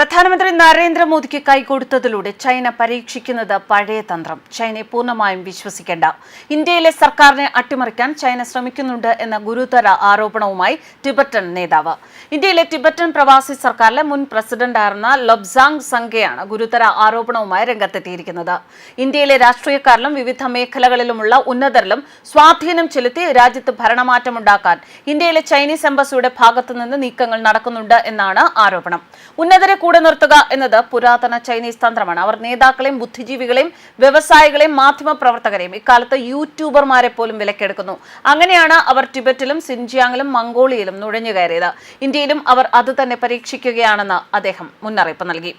പ്രധാനമന്ത്രി നരേന്ദ്രമോദിക്ക് കൈകൊടുത്തതിലൂടെ ചൈന പരീക്ഷിക്കുന്നത് പഴയ തന്ത്രം. ചൈനയെ പൂർണമായും വിശ്വസിക്കേണ്ട. ഇന്ത്യയിലെ സർക്കാരിനെ അട്ടിമറിക്കാൻ ചൈന ശ്രമിക്കുന്നുണ്ട് എന്ന ഗുരുതര ആരോപണവുമായി ടിബറ്റൻ നേതാവ്. ഇന്ത്യയിലെ ടിബറ്റൻ പ്രവാസി സർക്കാരിലെ മുൻ പ്രസിഡന്റായിരുന്ന ലൊബ്സാങ് സംഗയാണ് ഗുരുതര ആരോപണവുമായി രംഗത്തെത്തിയിരിക്കുന്നത്. ഇന്ത്യയിലെ രാഷ്ട്രീയക്കാരിലും വിവിധ മേഖലകളിലുമുള്ള ഉന്നതരിലും സ്വാധീനം ചെലുത്തി രാജ്യത്ത് ഭരണമാറ്റമുണ്ടാക്കാൻ ഇന്ത്യയിലെ ചൈനീസ് എംബസിയുടെ ഭാഗത്തുനിന്ന് നീക്കങ്ങൾ നടക്കുന്നുണ്ട് എന്നാണ് ആരോപണം. ഉന്നതരെ കൂടെ നിർത്തുക എന്നത് പുരാതന ചൈനീസ് തന്ത്രമാണ്. അവർ നേതാക്കളെയും ബുദ്ധിജീവികളെയും വ്യവസായികളെയും മാധ്യമ പ്രവർത്തകരെയും ഇക്കാലത്ത് യൂട്യൂബർമാരെ പോലും വിലക്കെടുക്കുന്നു. അങ്ങനെയാണ് അവർ ടിബറ്റിലും സിൻജിയാങ്ങിലും മംഗോളിയയിലും നുഴഞ്ഞു കയറിയത് ഇന്ത്യയിലും അവർ അത് തന്നെ പരീക്ഷിക്കുകയാണെന്ന് അദ്ദേഹം മുന്നറിയിപ്പ് നൽകി.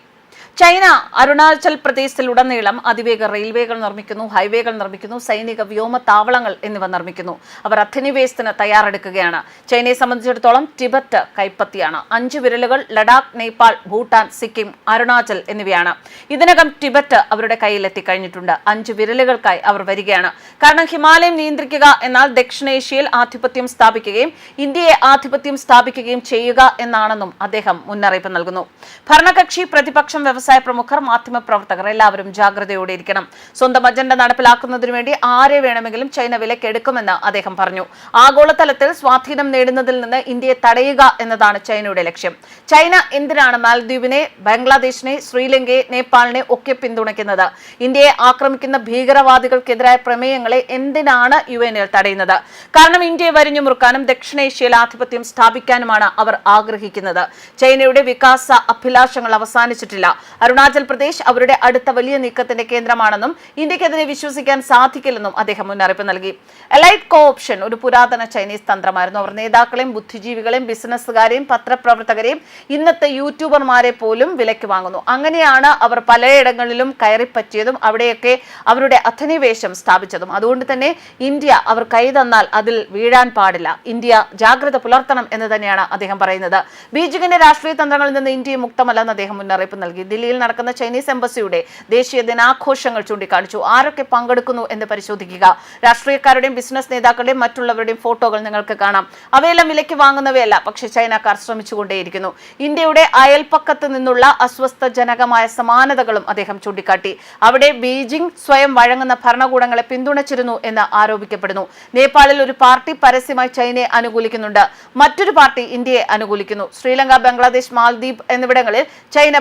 ചൈന അരുണാചൽ പ്രദേശത്തിലുടനീളം അതിവേഗ റെയിൽവേകൾ നിർമ്മിക്കുന്നു ഹൈവേകൾ നിർമ്മിക്കുന്നു സൈനിക വ്യോമ താവളങ്ങൾ എന്നിവ നിർമ്മിക്കുന്നു. അവർ അധിനിവേശത്തിന് തയ്യാറെടുക്കുകയാണ്. ചൈനയെ സംബന്ധിച്ചിടത്തോളം ടിബറ്റ് കൈപ്പത്തിയാണ്. അഞ്ച് വിരലുകൾ ലഡാക്ക് നേപ്പാൾ ഭൂട്ടാൻ സിക്കിം അരുണാചൽ എന്നിവയാണ്. ഇതിനകം ടിബറ്റ് അവരുടെ കയ്യിലെത്തി കഴിഞ്ഞിട്ടുണ്ട്. അഞ്ച് വിരലുകൾക്കായി അവർ വരികയാണ്. കാരണം ഹിമാലയം നിയന്ത്രിക്കുക എന്നാൽ ദക്ഷിണേഷ്യയിൽ ആധിപത്യം സ്ഥാപിക്കുകയും ഇന്ത്യയെ ആധിപത്യം സ്ഥാപിക്കുകയും ചെയ്യുക എന്നാണെന്നും അദ്ദേഹം മുന്നറിയിപ്പ് നൽകുന്നു. ഭരണകക്ഷി പ്രതിപക്ഷം വ്യവസായ പ്രമുഖർ മാധ്യമ പ്രവർത്തകർ എല്ലാവരും ജാഗ്രതയോടെ ഇരിക്കണം. സ്വന്തം അജണ്ട നടപ്പിലാക്കുന്നതിനു വേണ്ടി ആരെ വേണമെങ്കിലും ചൈന വിലക്കെടുക്കുമെന്ന് അദ്ദേഹം പറഞ്ഞു. ആഗോളതലത്തിൽ സ്വാധീനം നേടുന്നതിൽ നിന്ന് ഇന്ത്യയെ തടയുക എന്നതാണ് ചൈനയുടെ ലക്ഷ്യം. ചൈന എന്തിനാണ് മാലദ്വീപിനെ ബംഗ്ലാദേശിനെ ശ്രീലങ്കയെ നേപ്പാളിനെ ഒക്കെ പിന്തുണയ്ക്കുന്നത്? ഇന്ത്യയെ ആക്രമിക്കുന്ന ഭീകരവാദികൾക്കെതിരായ പ്രമേയങ്ങളെ എന്തിനാണ് യു എൻ തടയുന്നത്? കാരണം ഇന്ത്യയെ വരിഞ്ഞു മുറുക്കാനും ദക്ഷിണേഷ്യയിൽ ആധിപത്യം സ്ഥാപിക്കാനുമാണ് അവർ ആഗ്രഹിക്കുന്നത്. ചൈനയുടെ വികാസ അഭിലാഷങ്ങൾ അവസാനിച്ചിട്ടില്ല. അരുണാചൽ പ്രദേശ് അവരുടെ അടുത്ത വലിയ നീക്കത്തിന്റെ കേന്ദ്രമാണെന്നും ഇന്ത്യക്കെതിരെ വിശ്വസിക്കാൻ സാധിക്കില്ലെന്നും അദ്ദേഹം മുന്നറിയിപ്പ് നൽകി. എലൈറ്റ് കോ ഓപ്ഷൻ ഒരു പുരാതന ചൈനീസ് തന്ത്രമായിരുന്നു. അവർ നേതാക്കളെയും ബുദ്ധിജീവികളെയും ബിസിനസ്സുകാരെയും പത്രപ്രവർത്തകരെയും ഇന്നത്തെ യൂട്യൂബർമാരെ പോലും വിലയ്ക്ക് വാങ്ങുന്നു. അങ്ങനെയാണ് അവർ പലയിടങ്ങളിലും കയറിപ്പറ്റിയതും അവിടെയൊക്കെ അവരുടെ അധിനിവേശം സ്ഥാപിച്ചതും. അതുകൊണ്ട് തന്നെ ഇന്ത്യ അവർ കൈ തന്നാൽ അതിൽ വീഴാൻ പാടില്ല. ഇന്ത്യ ജാഗ്രത പുലർത്തണം എന്ന് തന്നെയാണ് അദ്ദേഹം പറയുന്നത്. ബീജിംഗിന്റെ രാഷ്ട്രീയ തന്ത്രങ്ങളിൽ നിന്ന് ഇന്ത്യ മുക്തമല്ലെന്ന് അദ്ദേഹം മുന്നറിയിപ്പ് നൽകി. ദില്ലിയിൽ നടക്കുന്ന ചൈനീസ് എംബസിയുടെ ദേശീയ ദിനാഘോഷങ്ങൾ ചൂണ്ടിക്കാണിച്ചു. ആരൊക്കെ പങ്കെടുക്കുന്നു എന്ന് പരിശോധിക്കുക. രാഷ്ട്രീയക്കാരുടെയും ബിസിനസ് നേതാക്കളുടെയും മറ്റുള്ളവരുടെയും ഫോട്ടോകൾ നിങ്ങൾക്ക് കാണാം. അവയെല്ലാം വിലയ്ക്ക് വാങ്ങുന്നവയല്ല പക്ഷെ ചൈനക്കാർ ശ്രമിച്ചുകൊണ്ടേയിരിക്കുന്നു. ഇന്ത്യയുടെ അയൽപ്പക്കത്ത് നിന്നുള്ള അസ്വസ്ഥജനകമായ സമാനതകളും അദ്ദേഹം ചൂണ്ടിക്കാട്ടി. അവിടെ ബീജിംഗ് സ്വയം വഴങ്ങുന്ന ഭരണകൂടങ്ങളെ പിന്തുണച്ചിരുന്നു എന്ന് ആരോപിക്കപ്പെടുന്നു. നേപ്പാളിൽ ഒരു പാർട്ടി പരസ്യമായി ചൈനയെ അനുകൂലിക്കുന്നുണ്ട്. മറ്റൊരു പാർട്ടി ഇന്ത്യയെ അനുകൂലിക്കുന്നു. ശ്രീലങ്ക ബംഗ്ലാദേശ് മാൽദ്വീപ് എന്നിവിടങ്ങളിൽ ചൈന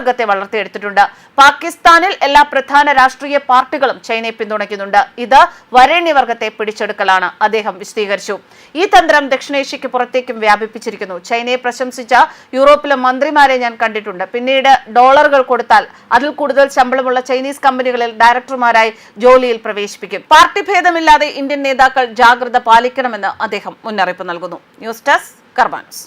ഭരണവർഗത്തെ വളർത്തിയെടുത്തിട്ടുണ്ട്. പാകിസ്ഥാനിൽ എല്ലാ പ്രധാന രാഷ്ട്രീയ പാർട്ടികളും ചൈനയെ പിന്തുണയ്ക്കുന്നുണ്ട്. ഇത് വരേണ്യവർഗത്തെ പിടിച്ചെടുക്കലാണ്. അദ്ദേഹം വിശദീകരിച്ചു. ഈ തന്ത്രം ദക്ഷിണേഷ്യക്ക് പുറത്തേക്കും വ്യാപിപ്പിച്ചിരിക്കുന്നു. ചൈനയെ പ്രശംസിച്ച യൂറോപ്പിലെ മന്ത്രിമാരെ ഞാൻ കണ്ടിട്ടുണ്ട്. പിന്നീട് ഡോളറുകൾ കൊടുത്താൽ അതിൽ കൂടുതൽ ശമ്പളമുള്ള ചൈനീസ് കമ്പനികളിൽ ഡയറക്ടർമാരായി ജോലിയിൽ പ്രവേശിപ്പിക്കും. പാർട്ടി ഭേദമില്ലാതെ ഇന്ത്യൻ നേതാക്കൾ ജാഗ്രത പാലിക്കണമെന്ന് അദ്ദേഹം മുന്നറിയിപ്പ് നൽകുന്നു. News desk കർബാൻസ്